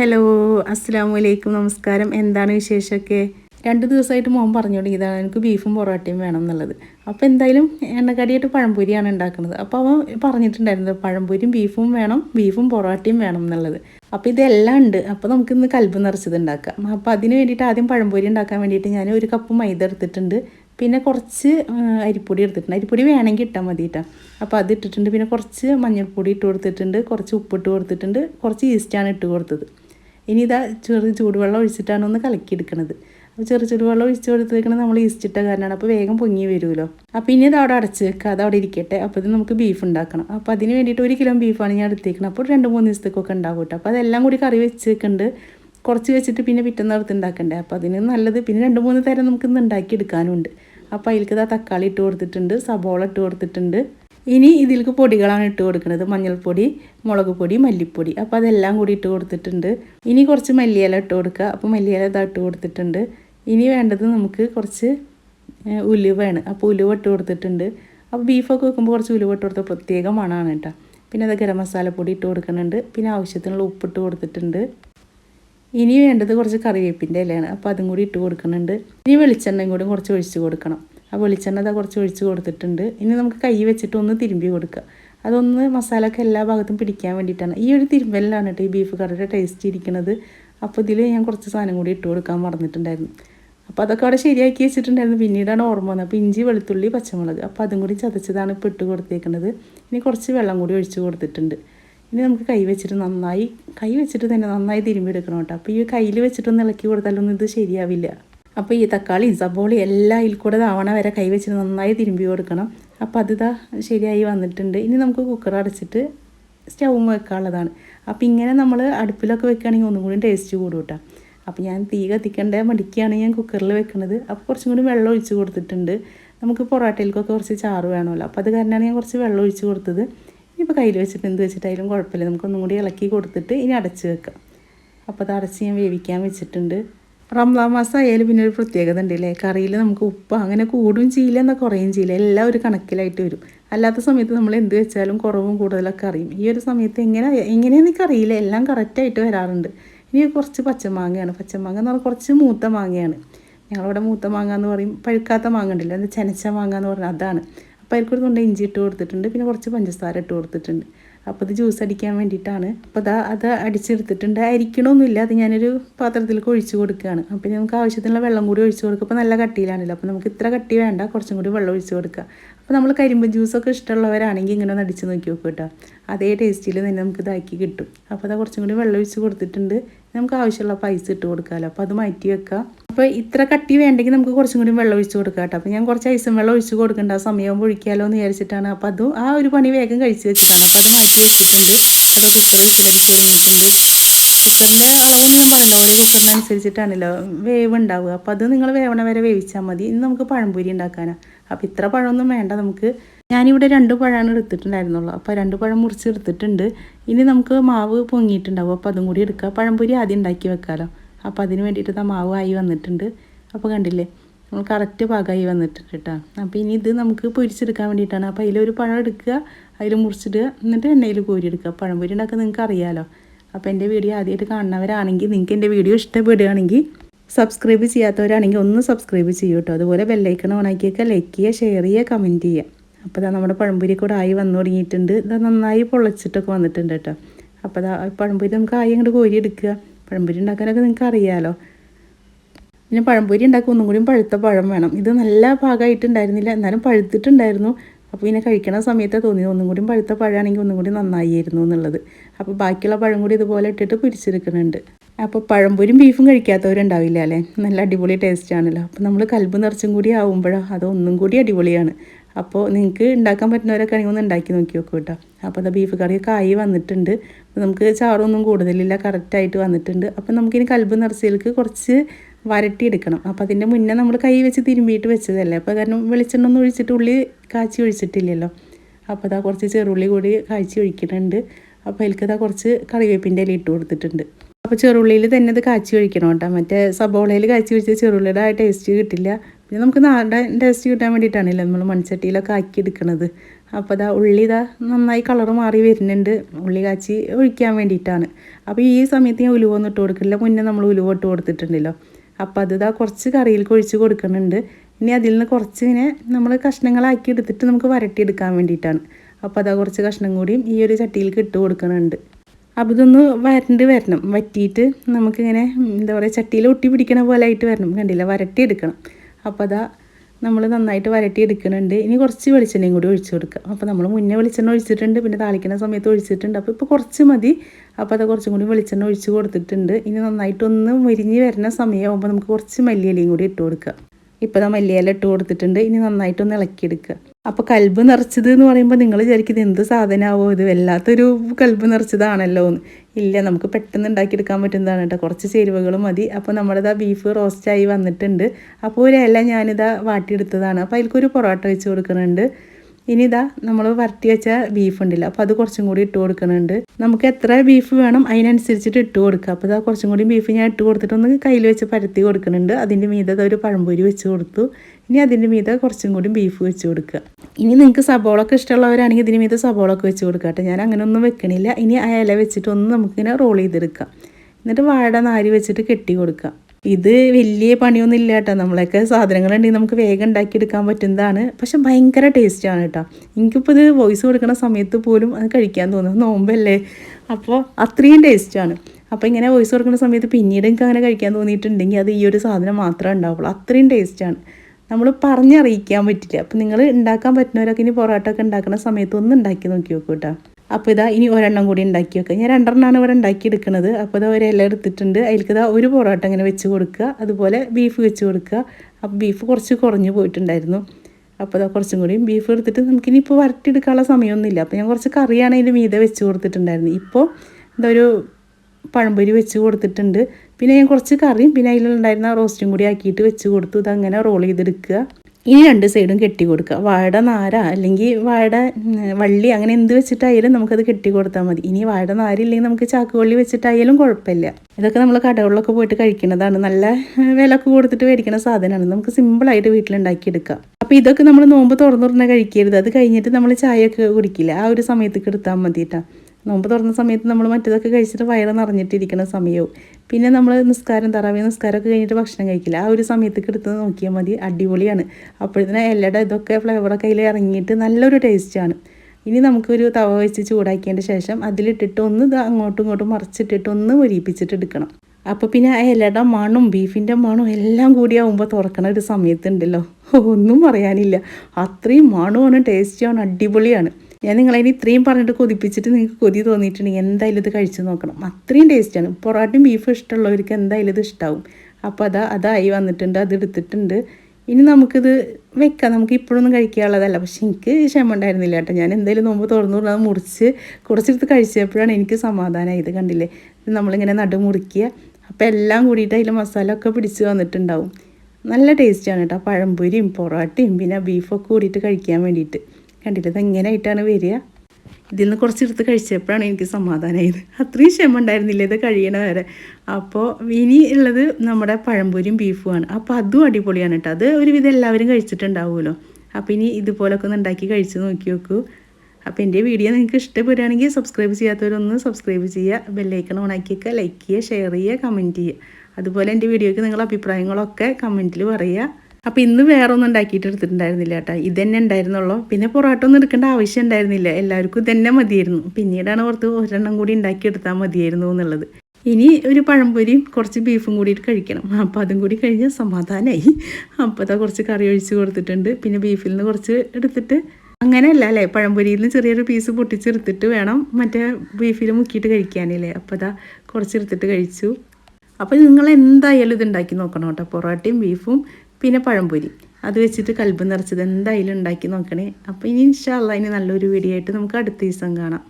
Hello അസ്സാം വലൈക്കും നമസ്കാരം. എന്താണ് വിശേഷമൊക്കെ? രണ്ട് ദിവസമായിട്ട് മോൻ പറഞ്ഞു തുടങ്ങിയതാണ് എനിക്ക് ബീഫും പൊറോട്ടയും വേണം എന്നുള്ളത്. അപ്പോൾ എന്തായാലും എണ്ണക്കടിയായിട്ട് പഴംപൊരിയാണ് ഉണ്ടാക്കുന്നത്. അപ്പോൾ അവൻ പറഞ്ഞിട്ടുണ്ടായിരുന്നത് പഴംപൊരിയും ബീഫും വേണം ബീഫും പൊറോട്ടയും വേണം എന്നുള്ളത്. അപ്പോൾ ഇതെല്ലാം ഉണ്ട്. അപ്പോൾ നമുക്ക് ഇന്ന് കൽബ് നിറച്ചത് ഉണ്ടാക്കാം. അപ്പോൾ അതിന് വേണ്ടിയിട്ട് ആദ്യം പഴംപൊരി ഉണ്ടാക്കാൻ വേണ്ടിയിട്ട് ഞാൻ ഒരു കപ്പ് മൈദ എടുത്തിട്ടുണ്ട്. പിന്നെ കുറച്ച് അരിപ്പൊടി എടുത്തിട്ടുണ്ട്. അരിപ്പൊടി വേണമെങ്കിൽ ഇട്ടാൽ മതി കേട്ടോ അപ്പോൾ അത് ഇട്ടിട്ടുണ്ട്. പിന്നെ കുറച്ച് മഞ്ഞൾപ്പൊടി ഇട്ട് കൊടുത്തിട്ടുണ്ട്. കുറച്ച് ഉപ്പിട്ട് കൊടുത്തിട്ടുണ്ട്. കുറച്ച് ഈസ്റ്റാണ് ഇട്ട് കൊടുത്തത്. ഇനി ഇതാ ചെറു ചൂടുവെള്ളം ഒഴിച്ചിട്ടാണ് ഒന്ന് കലക്കിയെടുക്കണത്. അപ്പോൾ ചെറു ചൂടുവെള്ളം ഒഴിച്ച് കൊടുത്തേക്കണത് നമ്മൾ ഈസ്റ്റിട്ട കാരണമാണ്. അപ്പോൾ വേഗം പൊങ്ങി വരുമല്ലോ. അപ്പോൾ ഇനി അത് അവിടെ അടച്ച് വെക്കുക അത് അവിടെ ഇരിക്കട്ടെ. അപ്പോൾ ഇത് നമുക്ക് ബീഫ് ഉണ്ടാക്കണം. അപ്പോൾ അതിന് വേണ്ടിയിട്ട് ഒരു കിലോ ബീഫാണ് ഞാൻ എടുത്തേക്കുന്നത് അപ്പോൾ രണ്ട് മൂന്ന് ദിവസത്തേക്കൊക്കെ ഉണ്ടാവും കേട്ടോ. അപ്പോൾ അതെല്ലാം കൂടി കറി വെച്ച് വെക്കുന്നുണ്ട് കുറച്ച് വെച്ചിട്ട് പിന്നെ പിറ്റേന്ന് അടുത്ത് ഉണ്ടാക്കണ്ടേ. അപ്പോൾ അതിന് നല്ലത് പിന്നെ രണ്ട് മൂന്ന് തരം നമുക്ക് ഇന്ന് ഉണ്ടാക്കി എടുക്കാനുണ്ട് അപ്പോൾ അതിലേക്ക് തക്കാളി ഇട്ട് കൊടുത്തിട്ടുണ്ട്. സബോള ഇട്ട് കൊടുത്തിട്ടുണ്ട്. ഇനി ഇതിലേക്ക് പൊടികളാണ് ഇട്ട് കൊടുക്കുന്നത്. മഞ്ഞൾപ്പൊടി മുളക് പൊടി മല്ലിപ്പൊടി. അപ്പോൾ അതെല്ലാം കൂടി ഇട്ട് കൊടുത്തിട്ടുണ്ട്. ഇനി കുറച്ച് മല്ലിയില ഇട്ട് കൊടുക്കുക. അപ്പോൾ മല്ലിയില ഇതാ ഇട്ട് കൊടുത്തിട്ടുണ്ട്. ഇനി വേണ്ടത് നമുക്ക് കുറച്ച് ഉലുവയാണ് അപ്പോൾ ഉലുവ ഇട്ട് കൊടുത്തിട്ടുണ്ട്. അപ്പോൾ ബീഫൊക്കെ വെക്കുമ്പോൾ കുറച്ച് ഉലുവ ഇട്ട് കൊടുത്താൽ പ്രത്യേക മണമാണ് കേട്ടോ. പിന്നെ അത് ഗരം മസാലപ്പൊടി ഇട്ട് കൊടുക്കുന്നുണ്ട്. പിന്നെ ആവശ്യത്തിനുള്ള ഉപ്പിട്ട് കൊടുത്തിട്ടുണ്ട്. ഇനി വേണ്ടത് കുറച്ച് കറിവേപ്പിന്റെ ഇലയാണ്. അപ്പോൾ അതും കൂടി ഇട്ട് കൊടുക്കുന്നുണ്ട്. ഇനി വെളിച്ചെണ്ണയും കൂടി കുറച്ച് ഒഴിച്ച് കൊടുക്കണം. ആ വെളിച്ചെണ്ണ ഇതാ കുറച്ച് ഒഴിച്ച് കൊടുത്തിട്ടുണ്ട്. ഇനി നമുക്ക് കൈ വെച്ചിട്ട് ഒന്ന് തിരുമ്പി കൊടുക്കുക അതൊന്ന് മസാലയൊക്കെ എല്ലാ ഭാഗത്തും പിടിക്കാൻ വേണ്ടിയിട്ടാണ്. ഈ ഒരു തിരുമ്പലിലാണ് കേട്ടോ ഈ ബീഫ് കറിയുടെ ടേസ്റ്റ് ഇരിക്കുന്നത് അപ്പോൾ ഇതിൽ ഞാൻ കുറച്ച് സാധനം കൂടി ഇട്ട് കൊടുക്കാൻ മറന്നിട്ടുണ്ടായിരുന്നു. അപ്പോൾ അതൊക്കെ അവിടെ ശരിയാക്കി വെച്ചിട്ടുണ്ടായിരുന്നു. പിന്നീടാണ് ഓർമ്മ വന്നത്. അപ്പോൾ ഇഞ്ചി വെളുത്തുള്ളി പച്ചമുളക്. അപ്പോൾ അതും കൂടി ചതച്ചതാണ് ഇപ്പോൾ ഇട്ട് കൊടുത്തേക്കുന്നത് ഇനി കുറച്ച് വെള്ളം കൂടി ഒഴിച്ച് കൊടുത്തിട്ടുണ്ട്. ഇനി നമുക്ക് കൈ വെച്ചിട്ട് നന്നായി കൈ വെച്ചിട്ട് തന്നെ നന്നായി തിരുമ്പി എടുക്കണം കേട്ടോ. അപ്പോൾ ഈ കയ്യിൽ വെച്ചിട്ടൊന്ന് ഇളക്കി കൊടുത്താലൊന്നും ഇത് ശരിയാവില്ല. അപ്പോൾ ഈ തക്കാളിയും സബോളയും എല്ലാം ഇതിൽ കൂടെ താവണ വരെ കൈവച്ച് നന്നായി തിരുമ്പി കൊടുക്കണം. അപ്പോൾ അതിതാ ശരിയായി വന്നിട്ടുണ്ട്. ഇനി നമുക്ക് കുക്കർ അടച്ചിട്ട് സ്റ്റൗവും വെക്കാനുള്ളതാണ്. അപ്പോൾ ഇങ്ങനെ നമ്മൾ അടുപ്പിലൊക്കെ വെക്കുകയാണെങ്കിൽ ഒന്നും കൂടി ടേസ്റ്റ് കൂടും കേട്ടോ അപ്പോൾ ഞാൻ തീ കത്തിക്കേണ്ട മടിക്കാണ് ഞാൻ കുക്കറിൽ വെക്കുന്നത് അപ്പോൾ കുറച്ചും കൂടി വെള്ളം ഒഴിച്ച് കൊടുത്തിട്ടുണ്ട്. നമുക്ക് പൊറോട്ടയിലേക്കൊക്കെ കുറച്ച് ചാറ് വേണമല്ലോ. അപ്പോൾ അത് കാരണമാണ് ഞാൻ കുറച്ച് വെള്ളം ഒഴിച്ച് കൊടുത്തത്. ഇനിയിപ്പോൾ കയ്യിൽ വെച്ചിട്ട് എന്ത് വെച്ചിട്ടായാലും കുഴപ്പമില്ല. നമുക്കൊന്നും കൂടി ഇളക്കി കൊടുത്തിട്ട് ഇനി അടച്ച് വെക്കാം. അപ്പോൾ അത് അടച്ച് ഞാൻ വേവിക്കാൻ വെച്ചിട്ടുണ്ട്. റംസാൻ മാസം ആയാലും പിന്നെ ഒരു പ്രത്യേകത ഉണ്ട് അല്ലേ കറിയിൽ നമുക്ക് ഉപ്പ് അങ്ങനെ കൂടും ചെയ്യില്ല എന്നാൽ കുറയും ചെയ്യില്ല. എല്ലാം ഒരു കണക്കിലായിട്ട് വരും. അല്ലാത്ത സമയത്ത് നമ്മൾ എന്ത് വെച്ചാലും കുറവും കൂടുതലൊക്കെ അറിയും ഈ ഒരു സമയത്ത് എങ്ങനെ എങ്ങനെയാണെന്ന് എനിക്ക് അറിയില്ല എല്ലാം കറക്റ്റായിട്ട് വരാറുണ്ട്. ഇനി കുറച്ച് പച്ചമാങ്ങയാണ്. പച്ചമാങ്ങ എന്ന് പറഞ്ഞാൽ കുറച്ച് മൂത്ത മാങ്ങയാണ്. ഞങ്ങളിവിടെ മൂത്ത മാങ്ങ എന്ന് പറയും. പഴുക്കാത്ത മാങ്ങ ഉണ്ടല്ലോ. അത് ചെനച്ച മാങ്ങ എന്ന് പറഞ്ഞാൽ അതാണ്. അപ്പോൾ അതിൽക്കൂടി കൊണ്ട് ഇഞ്ചി ഇട്ട് കൊടുത്തിട്ടുണ്ട്. പിന്നെ കുറച്ച് പഞ്ചസാര ഇട്ട് കൊടുത്തിട്ടുണ്ട്. അപ്പോൾ ഇത് ജ്യൂസ് അടിക്കാൻ വേണ്ടിയിട്ടാണ്. അപ്പോൾ അതാ അത് അടിച്ചെടുത്തിട്ടുണ്ട്. അരിക്കണമൊന്നുമില്ല അത് ഞാനൊരു പാത്രത്തിലേക്ക് ഒഴിച്ചു കൊടുക്കുകയാണ്. അപ്പോൾ നമുക്ക് ആവശ്യത്തിനുള്ള വെള്ളം കൂടി ഒഴിച്ചു കൊടുക്കുക. അപ്പോൾ നല്ല കട്ടിയിലാണല്ലോ. അപ്പോൾ നമുക്ക് ഇത്ര കട്ടി വേണ്ട. കുറച്ചും കൂടി വെള്ളം ഒഴിച്ചു കൊടുക്കുക. അപ്പോൾ നമ്മൾ കരിമ്പ് ജ്യൂസൊക്കെ ഇഷ്ടമുള്ളവരാണെങ്കിൽ ഇങ്ങനെ ഒന്ന് അടിച്ച് നോക്കി നോക്കുക കേട്ടോ. അതേ ടേസ്റ്റിൽ തന്നെ നമുക്ക് ഇതാക്കി കിട്ടും. അപ്പോൾ അത് കുറച്ചും കൂടി വെള്ളം ഒഴിച്ച് കൊടുത്തിട്ടുണ്ട്. നമുക്ക് ആവശ്യമുള്ള പൈസ ഇട്ട് കൊടുക്കാമല്ലോ. അപ്പോൾ അത് മാറ്റി വെക്കാം അപ്പോൾ ഇത്ര കട്ടി വേണ്ടെങ്കിൽ നമുക്ക് കുറച്ചും കൂടി വെള്ളം ഒഴിച്ച് കൊടുക്കാം കേട്ടോ. അപ്പോൾ ഞാൻ കുറച്ച് ഐസും വെള്ളം ഒഴിച്ച് കൊടുക്കേണ്ട. ആ സമയം ഒഴിക്കാമല്ലോ എന്ന് വിചാരിച്ചിട്ടാണ്. അപ്പോൾ അതും ആ ഒരു പണി വേഗം കഴിച്ച് വെച്ചിട്ടാണ്. അപ്പോൾ അത് മാറ്റി വെച്ചിട്ടുണ്ട്. അപ്പോൾ കുക്കർ വിസിലടിച്ച് തുടങ്ങിയിട്ടുണ്ട് കുക്കറിന്റെ അളവ് ഞാൻ പറഞ്ഞല്ലോ ഓരോ കുക്കറിനനുസരിച്ചിട്ടാണല്ലോ വേവ് ഉണ്ടാവുക. അപ്പോൾ അത് നിങ്ങൾ വേവണ വരെ വേവിച്ചാൽ മതി. ഇനി നമുക്ക് പഴംപൊരി ഉണ്ടാക്കാനാണ് അപ്പോൾ ഇത്ര പഴമൊന്നും വേണ്ട. നമുക്ക് ഞാനിവിടെ രണ്ട് പഴമാണ് എടുത്തിട്ടുണ്ടായിരുന്നുള്ളൂ. അപ്പോൾ രണ്ട് പഴം മുറിച്ച് എടുത്തിട്ടുണ്ട്. ഇനി നമുക്ക് മാവ് പൊങ്ങിയിട്ടുണ്ടാവും. അപ്പോൾ അതും കൂടി എടുക്കുക പഴംപൊരി ആദ്യം ഉണ്ടാക്കി വെക്കാമല്ലോ അപ്പോൾ അതിന് വേണ്ടിയിട്ട് നമ്മൾ മാവ് വന്നിട്ടുണ്ട്. അപ്പോൾ കണ്ടില്ലേ? നമ്മൾ കറക്റ്റ് പാകമായി വന്നിട്ടുണ്ട് കേട്ടോ. അപ്പോൾ ഇനി ഇത് നമുക്ക് പൊരിച്ചെടുക്കാൻ വേണ്ടിയിട്ടാണ്. അപ്പോൾ അതിലൊരു പഴം എടുക്കുക അതിൽ മുറിച്ചിട്ട് എന്നിട്ട് എണ്ണയിൽ കോരിയെടുക്കുക. പഴംപൊരി ഉണ്ടാക്കുക നിങ്ങൾക്ക് അറിയാമല്ലോ അപ്പോൾ എന്റെ വീഡിയോ ആദ്യമായിട്ട് കാണുന്നവരാണെങ്കിൽ നിങ്ങൾക്ക് എന്റെ വീഡിയോ ഇഷ്ടപ്പെടുകയാണെങ്കിൽ സബ്സ്ക്രൈബ് ചെയ്യാത്തവരാണെങ്കിൽ ഒന്ന് സബ്സ്ക്രൈബ് ചെയ്യൂ കേട്ടോ. അതുപോലെ ബെല്ലൈക്കൺ ഓണാക്കിയൊക്കെ ലൈക്ക് ചെയ്യുക ഷെയർ ചെയ്യുക കമന്റ് ചെയ്യുക. അപ്പോൾ ഇതാ നമ്മുടെ പഴംപൊരി കൂടെ ആയി വന്നു തുടങ്ങിയിട്ടുണ്ട്. ഇത് നന്നായി പൊളച്ചിട്ടൊക്കെ വന്നിട്ടുണ്ട് കേട്ടോ. അപ്പോൾ ഇതാ പഴംപൊരി നമുക്ക് ആയി അങ്ങോട്ട് കോരി എടുക്കുക പഴംപൊരി ഉണ്ടാക്കാനൊക്കെ നിങ്ങൾക്ക് അറിയാമല്ലോ പിന്നെ പഴംപൊരി ഉണ്ടാക്കുക ഒന്നും കൂടിയും പഴുത്ത പഴം വേണം. ഇത് നല്ല പാകമായിട്ടുണ്ടായിരുന്നില്ല എന്നാലും പഴുത്തിട്ടുണ്ടായിരുന്നു. അപ്പോൾ പിന്നെ കഴിക്കണ സമയത്ത് തോന്നി ഒന്നും കൂടി പഴുത്ത പഴമാണെങ്കിൽ ഒന്നും കൂടി നന്നായിരുന്നു എന്നുള്ളത്. അപ്പോൾ ബാക്കിയുള്ള പഴം കൂടി ഇതുപോലെ ഇട്ടിട്ട് പിരിച്ചെടുക്കുന്നുണ്ട്. അപ്പോൾ പഴംപൊരിയും ബീഫും കഴിക്കാത്തവരുണ്ടാവില്ല അല്ലേ? നല്ല അടിപൊളി ടേസ്റ്റ് ആണല്ലോ. അപ്പോൾ നമ്മൾ കൽബ് നിറച്ചും കൂടി ആവുമ്പോഴോ അതൊന്നും കൂടി അടിപൊളിയാണ്. അപ്പോൾ നിങ്ങൾക്ക് ഉണ്ടാക്കാൻ പറ്റുന്നവരൊക്കെ ആണെങ്കിൽ ഒന്ന് ഉണ്ടാക്കി നോക്കി നോക്കൂ കേട്ടോ. അപ്പോൾ അത് ബീഫ് കറിയൊക്കെ ആയി വന്നിട്ടുണ്ട്. നമുക്ക് ചാറൊന്നും കൂടുതലില്ല കറക്റ്റായിട്ട് വന്നിട്ടുണ്ട്. അപ്പോൾ നമുക്കിനി കൽബ് നിറച്ചിലേക്ക് കുറച്ച് വരട്ടിയെടുക്കണം. അപ്പോൾ അതിന്റെ മുന്നേ നമ്മൾ കൈ വെച്ച് തിരുമ്പിയിട്ട് വെച്ചതല്ലേ? അപ്പോൾ കാരണം വെളിച്ചെണ്ണ ഒന്നും ഒഴിച്ചിട്ട് ഉള്ളി കാച്ചി ഒഴിച്ചിട്ടില്ലല്ലോ. അപ്പോൾ അതാ കുറച്ച് ചെറുള്ളി കൂടി കാച്ചി ഒഴിക്കുന്നുണ്ട്. അപ്പോൾ അതിൽക്കതാ കുറച്ച് കറിവേപ്പിന്റെ ഇല ഇട്ട് കൊടുത്തിട്ടുണ്ട്. അപ്പോൾ ചെറുള്ളിയിൽ തന്നെ ഇത് കാച്ചി ഒഴിക്കണം കേട്ടോ. മറ്റേ സബോളയിൽ കാച്ചി ഒഴിച്ച ചെറുള്ളിയുടെ ആ ടേസ്റ്റ് കിട്ടില്ല. പിന്നെ നമുക്ക് നാടൻ ടേസ്റ്റ് കിട്ടാൻ വേണ്ടിയിട്ടാണല്ലോ നമ്മൾ മൺചട്ടിയിലൊക്കെ ആക്കി എടുക്കുന്നത് അപ്പോൾ ഇതാ ഉള്ളി ഇതാ നന്നായി കളർ മാറി വരുന്നുണ്ട്. ഉള്ളി കാച്ചി ഒഴിക്കാൻ വേണ്ടിയിട്ടാണ്. അപ്പോൾ ഈ സമയത്ത് ഞാൻ ഉലുവൊന്നും ഇട്ട് കൊടുക്കില്ല. മുന്നേ നമ്മൾ ഉലുവ ഇട്ട് കൊടുത്തിട്ടുണ്ടല്ലോ. അപ്പോൾ അത് ഇതാ കുറച്ച് കറിയിലേക്ക് ഒഴിച്ച് കൊടുക്കുന്നുണ്ട്. ഇനി അതിൽ നിന്ന് കുറച്ച് ഇങ്ങനെ നമ്മൾ കഷ്ണങ്ങളാക്കി എടുത്തിട്ട് നമുക്ക് വരട്ടിയെടുക്കാൻ വേണ്ടിയിട്ടാണ്. അപ്പോൾ അതാ കുറച്ച് കഷ്ണം കൂടിയും ഈ ഒരു ചട്ടിയിലേക്ക് ഇട്ട് കൊടുക്കുന്നുണ്ട്. അപ്പോൾ ഇതൊന്ന് വരണ്ട് വരണം. വറ്റിയിട്ട് നമുക്കിങ്ങനെ എന്താ പറയുക ചട്ടിയിൽ ഒട്ടി പിടിക്കണ പോലെ ആയിട്ട് വരണം. കണ്ടില്ല? വരട്ടിയെടുക്കണം. അപ്പോൾ അതാ നമ്മൾ നന്നായിട്ട് വരട്ടി എടുക്കുന്നുണ്ട്. ഇനി കുറച്ച് വെളിച്ചെണ്ണയും കൂടി ഒഴിച്ചു കൊടുക്കുക അപ്പോൾ നമ്മൾ മുന്നേ വെളിച്ചെണ്ണ ഒഴിച്ചിട്ടുണ്ട് പിന്നെ താളിക്കുന്ന സമയത്ത് ഒഴിച്ചിട്ടുണ്ട്. അപ്പോൾ ഇപ്പോൾ കുറച്ച് മതി. അപ്പോൾ അത് കുറച്ചും കൂടി വെളിച്ചെണ്ണ ഒഴിച്ച് കൊടുത്തിട്ടുണ്ട്. ഇനി നന്നായിട്ടൊന്ന് മുരിഞ്ഞ് വരുന്ന സമയമാകുമ്പോൾ നമുക്ക് കുറച്ച് മല്ലിയിലയും കൂടി ഇട്ട് കൊടുക്കുക ഇപ്പോൾ ആ മല്ലിയില ഇട്ട് കൊടുത്തിട്ടുണ്ട്. ഇനി നന്നായിട്ടൊന്ന് ഇളക്കിയെടുക്കുക. അപ്പോൾ കൽബ് നിറച്ചത് എന്ന് പറയുമ്പോൾ നിങ്ങൾ വിചാരിക്കുന്നത് എന്ത് സാധനമാവോ ഇത്? വല്ലാത്തൊരു കൽബ് നിറച്ചതാണല്ലോ എന്ന്. ഇല്ല നമുക്ക് പെട്ടെന്ന് ഉണ്ടാക്കിയെടുക്കാൻ പറ്റുന്നതാണ് കേട്ടോ. കുറച്ച് ചേരുവകൾ മതി. അപ്പോൾ നമ്മുടെ ബീഫ് റോസ്റ്റായി വന്നിട്ടുണ്ട്. അപ്പോൾ ഒരു ഇല ഞാനിതാ വാട്ടിയെടുത്തതാണ്. അപ്പോൾ അതിൽക്കൊരു പൊറോട്ട വെച്ച് കൊടുക്കുന്നുണ്ട്. ഇനി ഇതാ നമ്മൾ വരട്ടി വെച്ച ബീഫ് ഉണ്ടല്ലോ. അപ്പോൾ അത് കുറച്ചും കൂടി ഇട്ട് കൊടുക്കുന്നുണ്ട് നമുക്ക് എത്ര ബീഫ് വേണം അതിനനുസരിച്ചിട്ട് ഇട്ട് കൊടുക്കുക അപ്പോൾ ഇതാ കുറച്ചും കൂടി ബീഫ് ഞാൻ ഇട്ട് കൊടുത്തിട്ട് ഒന്ന് കയ്യിൽ വെച്ച് പരത്തി കൊടുക്കുന്നുണ്ട് അതിന്റെ മീതെ ഒരു പഴംപൊരി വെച്ച് കൊടുത്തു. ഇനി അതിന്റെ മീതെ കുറച്ചും കൂടി ബീഫ് വെച്ച് കൊടുക്കുക. ഇനി നിങ്ങൾക്ക് സബോളൊക്കെ ഇഷ്ടമുള്ളവരാണെങ്കിൽ ഇതിന് മീതെ സബോളൊക്കെ വെച്ച് കൊടുക്കുക കേട്ടോ. ഞാൻ അങ്ങനെ ഒന്നും വെക്കണില്ല. ഇനി ആ ഇല വെച്ചിട്ടൊന്ന് നമുക്കിങ്ങനെ റോൾ ചെയ്തെടുക്കാം. എന്നിട്ട് വാഴ നാരി വെച്ചിട്ട് കെട്ടി കൊടുക്കുക. ഇത് വലിയ പണിയൊന്നും ഇല്ല കേട്ടോ. നമ്മളൊക്കെ സാധനങ്ങളുണ്ടെങ്കിൽ നമുക്ക് വേഗം ഉണ്ടാക്കിയെടുക്കാൻ പറ്റുന്നതാണ്. പക്ഷെ ഭയങ്കര ടേസ്റ്റാണ് കേട്ടോ. എനിക്കിപ്പോൾ ഇത് വോയിസ് കൊടുക്കുന്ന സമയത്ത് പോലും അത് കഴിക്കാൻ തോന്നുന്നു. നോമ്പല്ലേ? അപ്പോൾ അത്രയും ടേസ്റ്റാണ് അപ്പോൾ ഇങ്ങനെ വോയിസ് കൊടുക്കുന്ന സമയത്ത് പിന്നീട് എനിക്ക് അങ്ങനെ കഴിക്കാൻ തോന്നിയിട്ടുണ്ടെങ്കിൽ അത് ഈ ഒരു സാധനം മാത്രമേ ഉണ്ടാവുള്ളൂ. അത്രയും ടേസ്റ്റാണ് നമ്മൾ പറഞ്ഞറിയിക്കാൻ പറ്റില്ല. അപ്പോൾ നിങ്ങൾ ഉണ്ടാക്കാൻ പറ്റുന്നവരൊക്കെ ഇനി പൊറോട്ട ഒക്കെ ഉണ്ടാക്കുന്ന സമയത്ത് ഒന്ന് ഉണ്ടാക്കി നോക്കി നോക്കൂ കേട്ടോ. അപ്പോൾ ഇതാ ഇനി ഒരെണ്ണം കൂടി ഉണ്ടാക്കി വെക്കുക ഞാൻ രണ്ടെണ്ണമാണ് ഇവിടെ ഉണ്ടാക്കി എടുക്കുന്നത് അപ്പോൾ ഇതാ ഒരു എടുത്തിട്ടുണ്ട്. അതിലേക്ക് ഇതാ ഒരു പൊറോട്ട ഇങ്ങനെ വെച്ച് കൊടുക്കുക. അതുപോലെ ബീഫ് വെച്ച് കൊടുക്കുക. അപ്പോൾ ബീഫ് കുറച്ച് കുറഞ്ഞു പോയിട്ടുണ്ടായിരുന്നു. അപ്പോൾ ഇതാ കുറച്ചും കൂടി ബീഫ് എടുത്തിട്ട് നമുക്കിനി ഇപ്പോൾ വരട്ടിയെടുക്കാനുള്ള സമയമൊന്നുമില്ല. അപ്പോൾ ഞാൻ കുറച്ച് കറിയാണ് അതിന്റെ മീതെ വെച്ച് കൊടുത്തിട്ടുണ്ടായിരുന്നു ഇപ്പോൾ എന്താ ഒരു പഴംപൊരി വെച്ച് കൊടുത്തിട്ടുണ്ട്. പിന്നെ ഞാൻ കുറച്ച് കറിയും പിന്നെ അതിലുണ്ടായിരുന്ന റോസ്റ്റും കൂടി ആക്കിയിട്ട് വെച്ച് കൊടുത്തു. ഇതങ്ങനെ റോൾ ചെയ്തെടുക്കുക. ഇനി രണ്ട് സൈഡും കെട്ടി കൊടുക്കുക. വാഴ നാര അല്ലെങ്കിൽ വാഴ വള്ളി അങ്ങനെ എന്ത് വെച്ചിട്ടായാലും നമുക്കത് കെട്ടി കൊടുത്താൽ മതി. ഇനി വാഴ നാരില്ലെങ്കിൽ നമുക്ക് ചാക്കുവള്ളി വെച്ചിട്ടായാലും കുഴപ്പമില്ല. ഇതൊക്കെ നമ്മൾ കടകളിലൊക്കെ പോയിട്ട് കഴിക്കുന്നതാണ്. നല്ല വിലക്ക് കൊടുത്തിട്ട് മേടിക്കുന്ന സാധനമാണ്. നമുക്ക് സിമ്പിളായിട്ട് വീട്ടിലുണ്ടാക്കിയെടുക്കാം അപ്പോൾ ഇതൊക്കെ നമ്മൾ നോമ്പ് തുറന്നു തുറന്ന് കഴിക്കരുത്. അത് കഴിഞ്ഞിട്ട് നമ്മൾ ചായയൊക്കെ കുടിക്കില്ല? ആ ഒരു സമയത്തേക്ക് എടുത്താൽ മതിയിട്ടാണ് നോമ്പ് തുറന്ന സമയത്ത് നമ്മൾ മറ്റേതൊക്കെ കഴിച്ചിട്ട് വയറ് നിറഞ്ഞിട്ടിരിക്കുന്ന സമയവും. പിന്നെ നമ്മൾ നിസ്കാരം തറാവി നിസ്കാരമൊക്കെ കഴിഞ്ഞിട്ട് ഭക്ഷണം കഴിക്കില്ല. ആ ഒരു സമയത്തേക്ക് എടുത്ത് നോക്കിയാൽ മതി. അടിപൊളിയാണ്. അപ്പോഴത്തേന് എല്ലാവരുടെ ഇതൊക്കെ ഫ്ലേവറൊക്കെ അതിൽ ഇറങ്ങിയിട്ട് നല്ലൊരു ടേസ്റ്റാണ് ഇനി നമുക്കൊരു തവ വെച്ച് ചൂടാക്കിയതിന്റെ ശേഷം അതിലിട്ടിട്ട് ഒന്ന് അങ്ങോട്ടും ഇങ്ങോട്ടും മറിച്ചിട്ടിട്ട് ഒന്ന് ഒരിപ്പിച്ചിട്ട് എടുക്കണം. അപ്പോൾ പിന്നെ ആ ഇലയുടെ മണും ബീഫിന്റെ മണും എല്ലാം കൂടിയാവുമ്പോൾ തുറക്കണ ഒരു സമയത്തുണ്ടല്ലോ. ഒന്നും പറയാനില്ല. അത്രയും മണുമാണ് ടേസ്റ്റിയാണ് അടിപൊളിയാണ്. ഞാൻ നിങ്ങളതിന് ഇത്രയും പറഞ്ഞിട്ട് കൊതിപ്പിച്ചിട്ട് നിങ്ങൾക്ക് കൊതി തോന്നിയിട്ടുണ്ടെങ്കിൽ എന്തായാലും ഇത് കഴിച്ചു നോക്കണം. അത്രയും ടേസ്റ്റാണ് പൊറോട്ടയും ബീഫ് ഇഷ്ടമുള്ളവർക്ക് എന്തായാലും ഇത് ഇഷ്ടമാവും അപ്പോൾ അതാ അതായി വന്നിട്ടുണ്ട് അത് എടുത്തിട്ടുണ്ട്. ഇനി നമുക്കിത് വെക്കാം. നമുക്ക് ഇപ്പോഴൊന്നും കഴിക്കാനുള്ളതല്ല. പക്ഷെ എനിക്ക് ക്ഷമ ഉണ്ടായിരുന്നില്ല കേട്ടോ. ഞാൻ എന്തായാലും നോമ്പ് തുറന്നു അത് മുറിച്ച് കുറച്ചെടുത്ത് കഴിച്ചപ്പോഴാണ് എനിക്ക് സമാധാനമായത് കണ്ടില്ലേ? നമ്മളിങ്ങനെ നടു മുറിക്കുക അപ്പോൾ എല്ലാം കൂടിയിട്ട് അതിൽ മസാല ഒക്കെ പിടിച്ച് വന്നിട്ടുണ്ടാവും. നല്ല ടേസ്റ്റാണ് കേട്ടോ. പഴംപൊരിയും പൊറോട്ടയും പിന്നെ ബീഫൊക്കെ കൂടിയിട്ട് കഴിക്കാൻ വേണ്ടിയിട്ട്. കണ്ടില്ല ഇതെങ്ങനെയായിട്ടാണ് വരിക? ഇതിൽ നിന്ന് കുറച്ചെടുത്ത് കഴിച്ചപ്പോഴാണ് എനിക്ക് സമാധാനമായത് അത്രയും ക്ഷമ ഉണ്ടായിരുന്നില്ല ഇത് കഴിയണ വരെ. അപ്പോൾ ഇനി ഉള്ളത് നമ്മുടെ പഴംപൊരിയും ബീഫുമാണ്. അപ്പോൾ അതും അടിപൊളിയാണ് കേട്ടോ. അത് ഒരുവിധം എല്ലാവരും കഴിച്ചിട്ടുണ്ടാവുമല്ലോ. അപ്പോൾ ഇനി ഇതുപോലൊക്കെ ഒന്ന് ഉണ്ടാക്കി കഴിച്ച് നോക്കി നോക്കൂ. അപ്പോൾ എന്റെ വീഡിയോ നിങ്ങൾക്ക് ഇഷ്ടപ്പെടുകയാണെങ്കിൽ സബ്സ്ക്രൈബ് ചെയ്യാത്തവരൊന്ന് സബ്സ്ക്രൈബ് ചെയ്യുക. ബെല്ലൈക്കൺ ഓണാക്കിയൊക്കെ ലൈക്ക് ചെയ്യുക ഷെയർ ചെയ്യുക കമന്റ് ചെയ്യുക. അതുപോലെ എന്റെ വീഡിയോയ്ക്ക് നിങ്ങളുടെ അഭിപ്രായങ്ങളൊക്കെ കമന്റിൽ പറയുക. അപ്പോൾ ഇന്ന് വേറെ ഒന്നും ഉണ്ടാക്കിയിട്ട് എടുത്തിട്ടുണ്ടായിരുന്നില്ല കേട്ടോ. ഇതന്നെ ഉണ്ടായിരുന്നുള്ളൂ. പിന്നെ പൊറോട്ട ഒന്നും എടുക്കേണ്ട ആവശ്യം ഉണ്ടായിരുന്നില്ല. എല്ലാവർക്കും ഇതന്നെ മതിയായിരുന്നു. പിന്നീടാണ് ഓർത്ത് ഒരെണ്ണം കൂടി ഉണ്ടാക്കി എടുത്താൽ മതിയായിരുന്നു എന്നുള്ളത്. ഇനി ഒരു പഴംപൊരിയും കുറച്ച് ബീഫും കൂടിയിട്ട് കഴിക്കണം. അപ്പോൾ അതും കൂടി കഴിഞ്ഞ് സമാധാനമായി അപ്പോൾ അതാ കുറച്ച് കറി ഒഴിച്ച് കൊടുത്തിട്ടുണ്ട്. പിന്നെ ബീഫിൽ നിന്ന് കുറച്ച് എടുത്തിട്ട് അങ്ങനെയല്ല അല്ലേ? പഴംപൊരിയിൽ നിന്ന് ചെറിയൊരു പീസ് പൊട്ടിച്ചെടുത്തിട്ട് വേണം മറ്റേ ബീഫിൽ മുക്കിയിട്ട് കഴിക്കാനല്ലേ? അപ്പോൾ അതാ കുറച്ചെടുത്തിട്ട് കഴിച്ചു. അപ്പോൾ നിങ്ങൾ എന്തായാലും ഇത് ഉണ്ടാക്കി നോക്കണം കേട്ടോ. പൊറോട്ടയും ബീഫും പിന്നെ പഴംപൊരി. അത് വെച്ചിട്ട് കൽബ് നിറച്ചത് എന്തായാലും ഉണ്ടാക്കി നോക്കണേ. അപ്പോൾ ഇനി ഇൻഷാല്ല ഇനി നല്ലൊരു വീഡിയോ ആയിട്ട് നമുക്ക് അടുത്ത ദിവസം കാണാം.